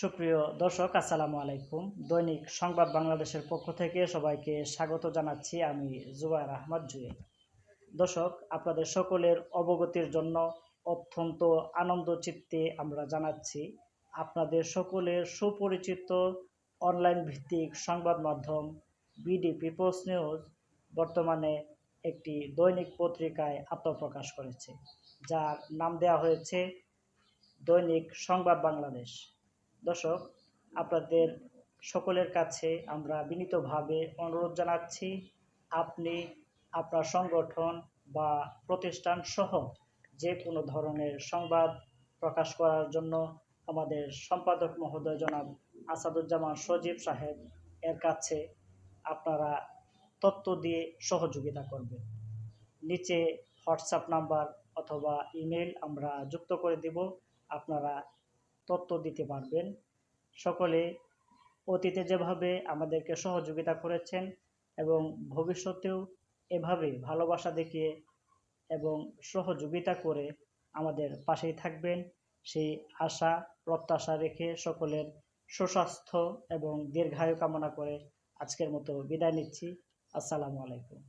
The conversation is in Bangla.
সুপ্রিয় দর্শক, আসসালামু আলাইকুম। দৈনিক সংবাদ বাংলাদেশের পক্ষ থেকে সবাইকে স্বাগত জানাচ্ছি আমি জুবাইর আহমদ জুয়েল। দর্শক, আপনাদের সকলের অবগতির জন্য অত্যন্ত আনন্দ চিত্তে আমরা জানাচ্ছি আপনাদের সকলের সুপরিচিত অনলাইন ভিত্তিক সংবাদ মাধ্যম বিডি পিপলস নিউজ। বর্তমানে একটি দৈনিক পত্রিকায় আত্মপ্রকাশ করেছে, যার নাম দেওয়া হয়েছে দৈনিক সংবাদ বাংলাদেশ। দর্শক, আপনাদের সকলের কাছে আমরা বিনীতভাবে অনুরোধ জানাচ্ছি, আপনি আপনার সংগঠন বা প্রতিষ্ঠান সহ যে কোনো ধরনের সংবাদ প্রকাশ করার জন্য আমাদের সম্পাদক মহোদয় জনাব আসাদুজ্জামান সজীব সাহেব এর কাছে আপনারা তথ্য দিয়ে সহযোগিতা করবেন। নিচে হোয়াটসঅ্যাপ নাম্বার অথবা ইমেল আমরা যুক্ত করে দেব। আপনারা তথ্য দিতে পারবেন। সকলে অতীতে যেভাবে আমাদেরকে সহযোগিতা করেছেন এবং ভবিষ্যতেও এভাবে ভালোবাসা দেখিয়ে এবং সহযোগিতা করে আমাদের পাশেই থাকবেন, সেই আশা, প্রত্যাশা রেখে সকলের সুস্বাস্থ্য এবং দীর্ঘায়ু কামনা করে আজকের মতো বিদায় নিচ্ছি। আসসালামু আলাইকুম।